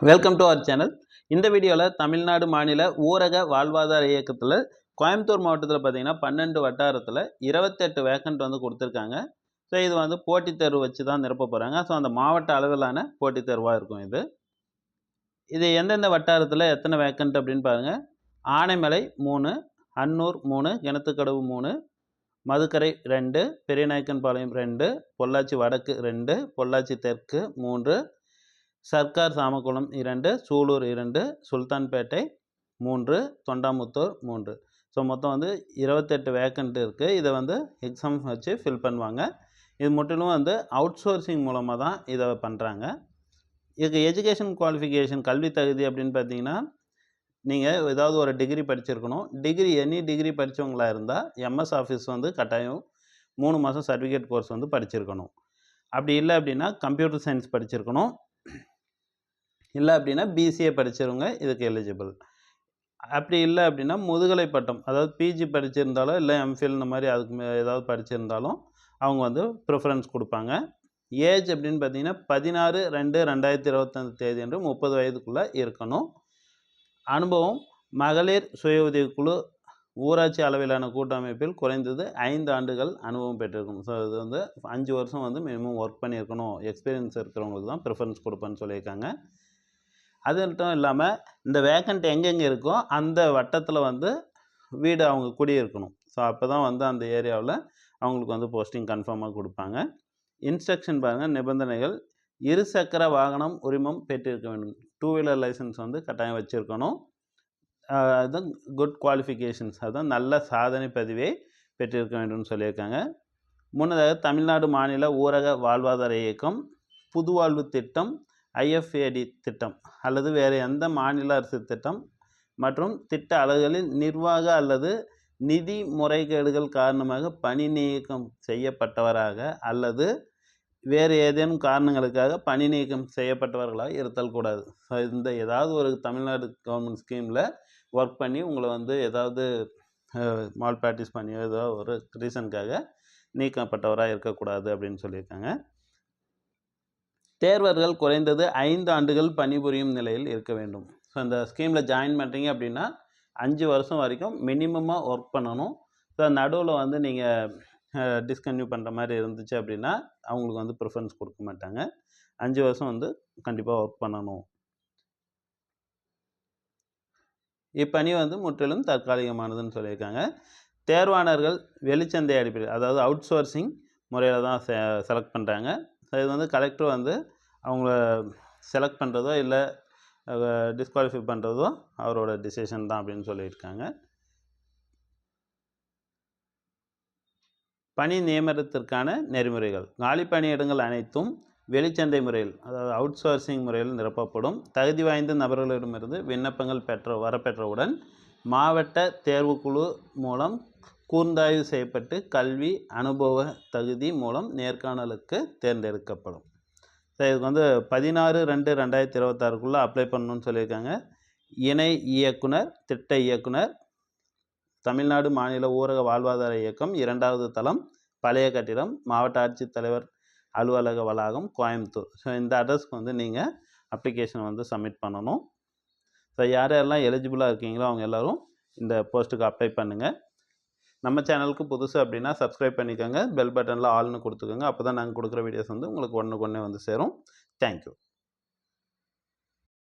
Welcome to our channel இந்த வீடியோவில் தமிழ்நாடு மாநில ஊரக வாழ்வாதார இயக்கத்தில் கோயம்புத்தூர் மாவட்டத்தில் பார்த்தீங்கன்னா பன்னெண்டு வட்டாரத்தில் இருபத்தெட்டு வேக்கண்ட் வந்து கொடுத்துருக்காங்க. ஸோ இது வந்து போட்டித் தேர்வு வச்சு தான் நிரப்ப போகிறாங்க ஸோ அந்த மாவட்ட அளவிலான போட்டித் தேர்வாக இருக்கும் இது. இது எந்தெந்த வட்டாரத்தில் எத்தனை வேக்கண்ட் அப்படின்னு பாருங்கள் ஆனைமலை மூணு அன்னூர் மூணு கிணத்துக்கடவு மூணு மதுக்கரை ரெண்டு பெரியநாயக்கன்பாளையம் ரெண்டு பொள்ளாச்சி வடக்கு ரெண்டு பொள்ளாச்சி தெற்கு மூன்று சர்க்கார் சாமக்குளம் இரண்டு சூலூர் இரண்டு சுல்தான்பேட்டை மூன்று தொண்டாமுத்தூர் மூன்று. ஸோ மொத்தம் வந்து இருபத்தெட்டு வேக்கண்ட் இருக்குது இதை வந்து எக்ஸாம் வச்சு ஃபில் பண்ணுவாங்க. இது முற்றிலும் வந்து அவுட் சோர்சிங் மூலமாக தான் இதை பண்ணுறாங்க இதுக்கு எஜுகேஷன் குவாலிஃபிகேஷன் கல்வி தகுதி அப்படின்னு பார்த்தீங்கன்னா நீங்கள் ஏதாவது ஒரு டிகிரி படிச்சிருக்கணும். டிகிரி எனி டிகிரி படித்தவங்களா இருந்தால் எம்எஸ் ஆஃபீஸ் வந்து கட்டாயம் மூணு மாதம் சர்டிஃபிகேட் கோர்ஸ் வந்து படிச்சிருக்கணும். அப்படி இல்லை அப்படின்னா கம்ப்யூட்டர் சயின்ஸ் படிச்சிருக்கணும். இல்லை அப்படின்னா பிசிஏ படித்தவங்க இதுக்கு எலிஜிபிள் அப்படி இல்லை அப்படின்னா முதுகலை பட்டம் அதாவது பிஜி படிச்சிருந்தாலும் இல்லை எம்ஃபில் இந்த மாதிரி அதுக்கு மே ஏதாவது படிச்சிருந்தாலும் அவங்க வந்து ப்ரிஃபரன்ஸ் கொடுப்பாங்க. ஏஜ் அப்படின்னு பார்த்தீங்கன்னா பதினாறு ரெண்டு ரெண்டாயிரத்தி இருபத்தஞ்சு தேதி என்று முப்பது வயதுக்குள்ளே இருக்கணும். அனுபவம் மகளிர் சுய உதவிக்குழு ஊராட்சி அளவிலான கூட்டமைப்பில் குறைந்தது ஐந்து ஆண்டுகள் அனுபவம் பெற்றிருக்கணும் ஸோ இது வந்து அஞ்சு வருஷம் வந்து மினிமம் ஒர்க் பண்ணியிருக்கணும். எக்ஸ்பீரியன்ஸ் இருக்கிறவங்களுக்கு தான் ப்ரிஃபரன்ஸ் கொடுப்பேன்னு சொல்லியிருக்காங்க. அது மட்டும் இல்லாமல் இந்த வேக்கண்ட் எங்கெங்கே இருக்கோ அந்த வட்டத்தில் வந்து வீடு அவங்க குடியிருக்கணும். ஸோ அப்போ தான் வந்து அந்த ஏரியாவில் அவங்களுக்கு வந்து போஸ்டிங் கன்ஃபார்மாக கொடுப்பாங்க. இன்ஸ்ட்ரக்ஷன் பாருங்கள் நிபந்தனைகள். இருசக்கர வாகனம் உரிமம் பெற்றிருக்க வேண்டும். டூ வீலர் லைசன்ஸ் வந்து கட்டாயம் வச்சுருக்கணும். அதுதான் குட் குவாலிஃபிகேஷன்ஸ் அதுதான் நல்ல சாதனை பதிவை பெற்றிருக்க வேண்டும்னு சொல்லியிருக்காங்க. முன்னதாக தமிழ்நாடு மாநில ஊரக வாழ்வாதார இயக்கம் புதுவாழ்வு திட்டம் ஐஎஃப்ஏடி திட்டம் அல்லது வேறு எந்த மாநில அரசு திட்டம் மற்றும் திட்ட அலகுகளில் நிர்வாக அல்லது நிதி முறைகேடுகள் காரணமாக பணி நீக்கம் செய்யப்பட்டவராக அல்லது வேறு ஏதேனும் காரணங்களுக்காக பணி நீக்கம் செய்யப்பட்டவர்களாக இருத்தல் கூடாது. ஸோ இந்த ஏதாவது ஒரு தமிழ்நாடு கவர்மெண்ட் ஸ்கீமில் ஒர்க் பண்ணி உங்களை வந்து ஏதாவது மால் ப்ராக்டிஸ் பண்ணியோ ஏதோ ஒரு ரீசனுக்காக நீக்கப்பட்டவராக இருக்கக்கூடாது அப்படின்னு சொல்லியிருக்காங்க. தேர்வர்கள் குறைந்தது ஐந்து ஆண்டுகள் பணிபுரியும் நிலையில் இருக்க வேண்டும். ஸோ இந்த ஸ்கீமில் ஜாயின் பண்ணுறீங்க அப்படின்னா அஞ்சு வருஷம் வரைக்கும் மினிமமாக ஒர்க் பண்ணணும். ஸோ நடுவில் வந்து நீங்கள் டிஸ்கன்யூ பண்ணுற மாதிரி இருந்துச்சு அப்படின்னா அவங்களுக்கு வந்து ப்ரிஃபரன்ஸ் கொடுக்க மாட்டாங்க. அஞ்சு வருஷம் வந்து கண்டிப்பாக ஒர்க் பண்ணணும். இப்பணி வந்து முற்றிலும் தற்காலிகமானதுன்னு சொல்லியிருக்காங்க. தேர்வாணர்கள் வெளிச்சந்தை அடிப்படையில் அதாவது அவுட் சோர்சிங் முறையில் தான் செ செலக்ட் பண்ணுறாங்க இது வந்து கலெக்டர் வந்து அவங்கள செலக்ட் பண்ணுறதோ இல்லை டிஸ்குவாலிஃபை பண்ணுறதோ அவரோட டிசிஷன் தான் அப்படின்னு சொல்லியிருக்காங்க. பணி நியமனத்திற்கான நெறிமுறைகள். காலி பணியிடங்கள் அனைத்தும் வெளிச்சந்தை முறையில் அதாவது அவுட் சோர்சிங் முறையில் நிரப்பப்படும். தகுதி வாய்ந்த நபர்களிடமிருந்து விண்ணப்பங்கள் பெற்ற வரப்பெற்றவுடன் மாவட்ட தேர்வுக்குழு மூலம் கூர்ந்தாய்வு செய்யப்பட்டு கல்வி அனுபவ தகுதி மூலம் நேர்காணலுக்கு தேர்ந்தெடுக்கப்படும். ஸோ இதுக்கு வந்து பதினாறு ரெண்டு ரெண்டாயிரத்தி இருபத்தாறுக்குள்ளே அப்ளை பண்ணணும்னு சொல்லியிருக்காங்க. இணை இயக்குனர் திட்ட இயக்குனர் தமிழ்நாடு மாநில ஊரக வாழ்வாதார இயக்கம் இரண்டாவது தளம் பழைய கட்டிடம் மாவட்ட ஆட்சித்தலைவர் அலுவலக வளாகம் கோயம்புத்தூர். ஸோ இந்த அட்ரஸ்க்கு வந்து நீங்கள் அப்ளிகேஷன் வந்து சப்மிட் பண்ணணும். ஸோ யார் யாரெல்லாம் எலிஜிபிளாக இருக்கீங்களோ அவங்க எல்லோரும் இந்த போஸ்ட்டுக்கு அப்ளை பண்ணுங்கள் நம்ம சேனலுக்கு புதுசு அப்படின்னா சப்ஸ்கிரைப் பண்ணிக்கோங்க. பெல் பட்டனில் ஆல்னு கொடுத்துக்கோங்க. அப்போ தான் நாங்கள் கொடுக்குற வீடியோஸ் வந்து உங்களுக்கு ஒன்றுக்கு ஒன்றே வந்து சேரும். தேங்க்யூ